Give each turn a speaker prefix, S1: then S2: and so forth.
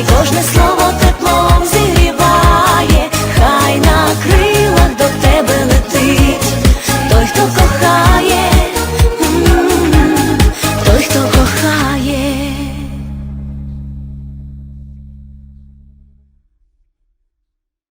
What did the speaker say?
S1: хай кожне слово